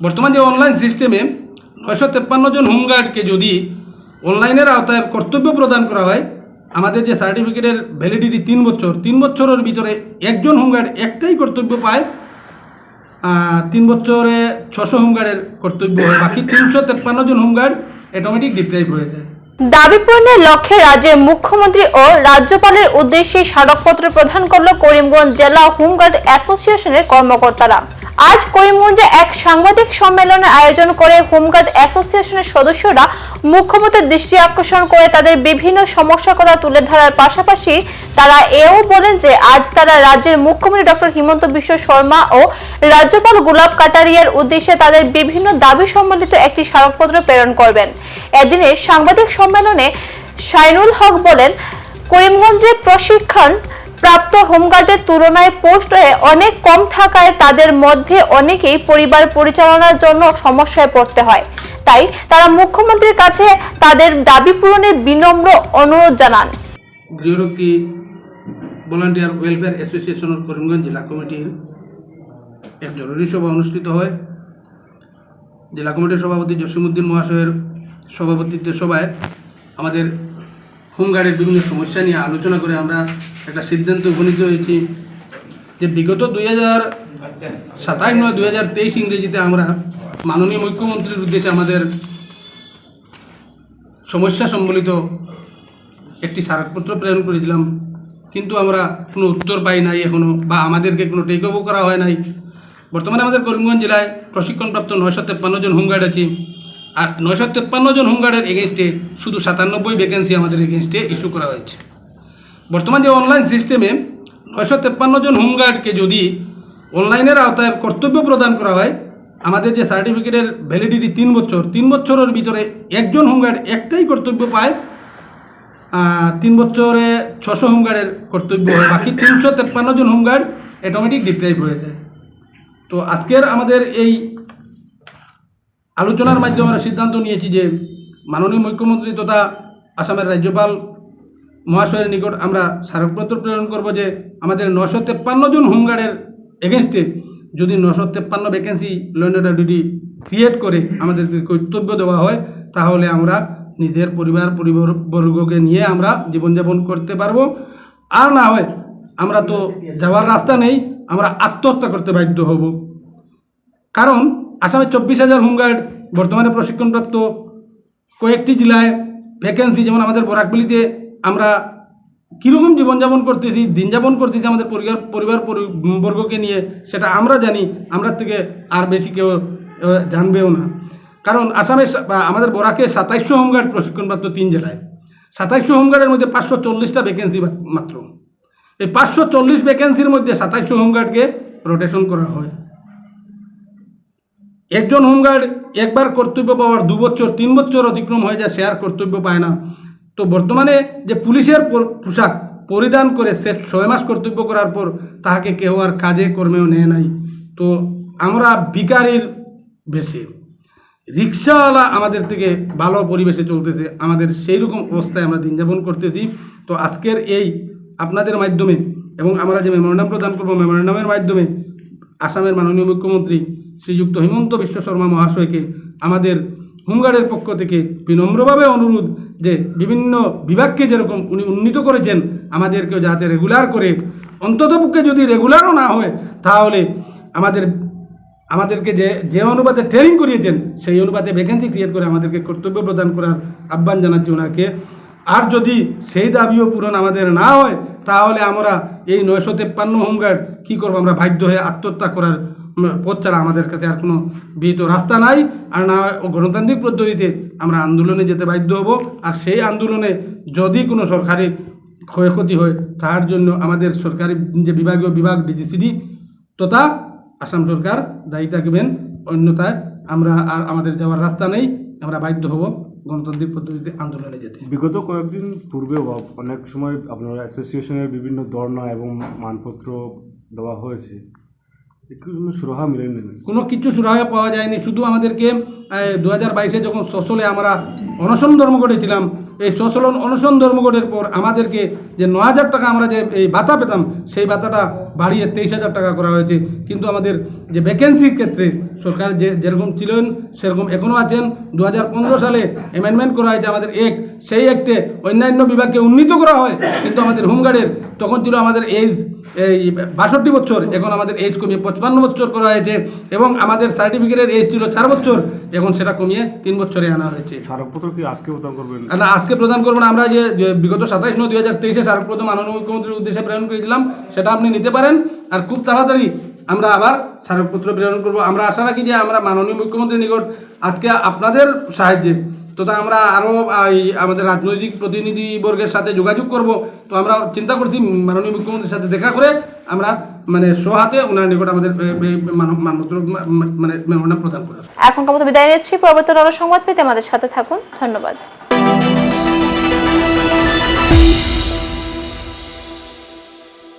বর্তমান যে অনলাইন সিস্টেমে নয়শো তেপ্পান্ন জন হোমগার্ডকে যদি অনলাইনের আওতায় কর্তব্য প্রদান করা হয়, আমাদের যে সার্টিফিকেটের ভ্যালিডিটি তিন বছর, তিন বছরের ভিতরে একজন হোমগার্ড একটাই কর্তব্য পায় তিন বছরে ছশো হোমগার্ডের কর্তব্য হয়, বাকি তিনশো তেপ্পান্ন জন হোমগার্ড অটোমেটিক ডিপ্রাইভ হয়ে যায়। দাবি পূরণের লক্ষ্যে রাজ্যের মুখ্যমন্ত্রী ও রাজ্যপালের উদ্দেশ্যে স্মারকপত্র প্রদান করল করিমগঞ্জ জেলা হোমগার্ড অ্যাসোসিয়েশনের কর্মকর্তারা। আজ করিমগঞ্জে এক সাংবাদিক সম্মেলনের আয়োজন করে হোমগার্ড অ্যাসোসিয়েশনের সদস্যরা মুখ্যমন্ত্রীর দৃষ্টি আকর্ষণ করে তাদের বিভিন্ন সমস্যার কথা তুলে ধরার পাশাপাশি তারা এও বলেন যে আজ তারা রাজ্যের মুখ্যমন্ত্রী ডক্টর হিমন্ত বিশ্ব শর্মা ও রাজ্যপাল গুলাব কাটারিয়ার উদ্দেশ্যে তাদের বিভিন্ন দাবি সম্বলিত একটি স্মারকপত্র প্রেরণ করবেন। এদিনের সাংবাদিক সম্মেলনে শাইনুল হক বলেন, করিমগঞ্জে প্রশিক্ষণ প্রাপ্ত হোমগার্ডের তুলনায় পোস্ট অনেক কম থাকায় তাদের মধ্যে অনেকেই পরিবার পরিচালনার জন্য সমস্যায় পড়তে হয়। তাই তারা মুখ্যমন্ত্রীর কাছে তাদের দাবি পূরণের বিনম্র অনুরোধ জানান। গৃহরক্ষী ভলান্টিয়ার ওয়েলফেয়ার অ্যাসোসিয়েশনের করিমগঞ্জ জেলা কমিটির এক জরুরি সভা অনুষ্ঠিত হয়। জেলা কমিটির সভাপতি জসিমুদ্দিন মহাশয়ের সভাপতিত্বের সভায় আমাদের হোমগার্ডের বিভিন্ন সমস্যা নিয়ে আলোচনা করে আমরা একটা সিদ্ধান্ত উপনীত হয়েছি যে বিগত দুই হাজার সাতাশ নয়, দুই হাজার তেইশ ইংরেজিতে আমরা মাননীয় মুখ্যমন্ত্রীর উদ্দেশ্যে আমাদের সমস্যা সম্বলিত একটি স্মারকপত্র প্রেরণ করেছিলাম। কিন্তু আমরা কোনো উত্তর পাই নাই এখনও বা আমাদেরকে কোনো টেক ওভার করা হয় নাই। বর্তমানে আমাদের করিমগঞ্জ জেলায় প্রশিক্ষণপ্রাপ্ত নয়শো তেপ্পান্ন জন হোমগার্ড আছে। আর নয়শো তেপ্পান্ন জন হোমগার্ডের এগেনস্টে শুধু সাতানব্বই ভ্যাকেন্সি আমাদের এগেনস্টে ইস্যু করা হয়েছে। বর্তমান যে অনলাইন সিস্টেমে নয়শো তেপ্পান্ন জন হোমগার্ডকে যদি অনলাইনের আওতায় কর্তব্য প্রদান করা হয়, আমাদের যে সার্টিফিকেটের ভ্যালিডিটি তিন বছর, তিন বছরের ভিতরে একজন হোমগার্ড একটাই কর্তব্য পায় তিন বছরে ছশো হোমগার্ডের কর্তব্য হয়, বাকি তিনশো তেপ্পান্ন জন হোমগার্ড অটোমেটিক ডিপ্রাইভ হয়ে যায়। তো আজকের আমাদের এই আলোচনার মাধ্যমে আমরা সিদ্ধান্ত নিয়েছি যে মাননীয় মুখ্যমন্ত্রী তথা আসামের রাজ্যপাল মহাশয়ের নিকট আমরা স্মারকপত্র প্রেরণ করব যে আমাদের নশো তেপ্পান্ন জন হোমগার্ডের এগেনস্টে যদি নশো তেপ্পান্ন ভ্যাকেন্সি লন্ডন ডিউটি ক্রিয়েট করে আমাদেরকে কর্তব্য দেওয়া হয়, তাহলে আমরা নিজের পরিবার পরিবারবর্গকে নিয়ে আমরা জীবনযাপন করতে পারব। আর না হয় আমরা তো যাওয়ার রাস্তা নেই, আমরা আত্মহত্যা করতে বাধ্য হব। কারণ আসামে চব্বিশ হাজার হোমগার্ড বর্তমানে প্রশিক্ষণপ্রাপ্ত কয়েকটি জেলায় ভ্যাকেন্সি যেমন আমাদের বরাকবিলিতে আমরা কীরকম জীবনযাপন করতেছি দিন যাপন করতেছি আমাদের পরিবার পরিবার পরি- বর্গকে নিয়ে, সেটা আমরা জানি, আমরা থেকে আর বেশি কেউ জানবেও না। কারণ আসামে সা- বা আমাদের বরাকে সাতাইশশো হোমগার্ড প্রশিক্ষণপ্রাপ্ত তিন জেলায়। সাতাইশশো হোমগার্ডের মধ্যে পাঁচশো চল্লিশটা ভ্যাকেন্সি মাত্র। এই পাঁচশো চল্লিশ ভ্যাকেন্সির মধ্যে সাতাইশশো হোমগার্ডকে রোটেশন করা হয়। একজন হোমগার্ড একবার কর্তব্য পাওয়ার দু বছর তিন বছর অতিক্রম হয়ে যায়, সে আর কর্তব্য পায় না। তো বর্তমানে যে পুলিশের পোশাক পরিধান করে সে ছয় মাস কর্তব্য করার পর তাহাকে কেউ আর কাজে, কর্মেও নেয় নাই। তো আমরা বিকারির বেশি। রিক্সাওয়ালা আমাদের থেকে ভালো পরিবেশে চলতেছে। আমাদের সেই রকম অবস্থায় আমরা দিন যাপন করতেছি। তো আজকের এই আপনাদের মাধ্যমে এবং আমরা যে মেমোরান্ডাম প্রদান করব, মেমোরান্ডামের মাধ্যমে আসামের মাননীয় মুখ্যমন্ত্রী শ্রীযুক্ত হিমন্ত বিশ্ব শর্মা মহাশয়কে আমাদের হোমগার্ডের পক্ষ থেকে বিনম্রভাবে অনুরোধ যে বিভিন্ন বিভাগকে যেরকম উনি উন্নীত করেছেন, আমাদেরকেও যাতে রেগুলার করে অন্ততপক্ষে যদি রেগুলারও না হয়, তাহলে আমাদের, আমাদেরকে যে যে অনুপাতে ট্রেনিং করিয়েছেন, সেই অনুপাতে ভ্যাকেন্সি ক্রিয়েট করে আমাদেরকে কর্তব্য প্রদান করার আহ্বান জানাচ্ছি ওনাকে। আর যদি সেই দাবিও পূরণ আমাদের না হয়, তাহলে আমরা এই নয়শো তেপ্পান্ন হোমগার্ড কী করব? আমরা বাধ্য হয়ে আত্মহত্যা করার পথ ছাড়া আমাদের কাছে আর কোনো বিহিত রাস্তা নাই, আর না গণতান্ত্রিক পদ্ধতিতে আমরা আন্দোলনে যেতে বাধ্য হব। আর সেই আন্দোলনে যদি কোনো সরকারি ক্ষয়ক্ষতি হয়, তার জন্য আমাদের সরকারি যে বিভাগীয় বিভাগ, ডিজিসিডি তথা আসাম সরকার দায়ী থাকবেন। অন্যথায় আমরা আর আমাদের যাওয়ার রাস্তা নেই। আমরা বাধ্য হব গণতান্ত্রিক পদ্ধতিতে আন্দোলনে যেতে। বিগত কয়েকদিন পূর্বেও অনেক সময় আপনার অ্যাসোসিয়েশনের বিভিন্ন ধর্ণা এবং মানপত্র দেওয়া হয়েছে। কোনো সুরাহা মিলেনি কোনো কিছু সুরাহা পাওয়া যায়নি। শুধু আমাদেরকে দু হাজার বাইশে যখন সচলে আমরা অনশন ধর্মঘটে ছিলাম, এই সচলন অনশন ধর্মঘটের পর আমাদেরকে যে ন হাজার টাকা আমরা যে এই ভাতা পেতাম, সেই ভাতাটা বাড়িয়ে তেইশ হাজার টাকা করা হয়েছে। কিন্তু আমাদের যে ভ্যাকেন্সির ক্ষেত্রে সরকার যে যেরকম ছিলেন সেরকম এখনও আছেন। দু হাজার পনেরো সালে অ্যামেন্ডমেন্ট করা হয়েছে আমাদের এক। সেই একটে অন্যান্য বিভাগকে উন্নীত করা হয় কিন্তু আমাদের হোমগার্ডের তখন ছিল আমাদের এজ এই বাষট্টি বছর। এখন আমাদের এজ কমিয়ে পঁচপান্ন বছর করা হয়েছে এবং আমাদের সার্টিফিকেটের এজ ছিল চার বছর। এখন সেটা কমিয়ে তিন বছরে আনা হয়েছে। স্মারকপত্র কি আজকে প্রদান করবেন? না, আজকে প্রদান করব না। আমরা যে যে বিগত সাতাইশ নয় দুই হাজার তেইশে স্মারকপত্র মাননীয় মুখ্যমন্ত্রীর উদ্দেশ্যে প্রেরণ করেছিলাম সেটা আপনি নিতে পারেন। আর খুব তাড়াতাড়ি আমরা আবার স্মারকপত্র প্রেরণ করব। আমরা আশা রাখি যে আমরা মাননীয় মুখ্যমন্ত্রীর নিকট আজকে আপনাদের সাহায্যে তথা আমরা আরও আমাদের রাজনৈতিক প্রতিনিধিবর্গের সাথে যোগাযোগ করব। তো আমরা চিন্তা করছি মাননীয় মুখ্যমন্ত্রীর সাথে দেখা করে আমরা মানে সোহাতে ওনার নিকট আমাদের মানপত্র মানে প্রদান করা এখনকার মতো বিদায় নিচ্ছি। পরবর্তী সংবাদ পেতে আমাদের সাথে থাকুন। ধন্যবাদ।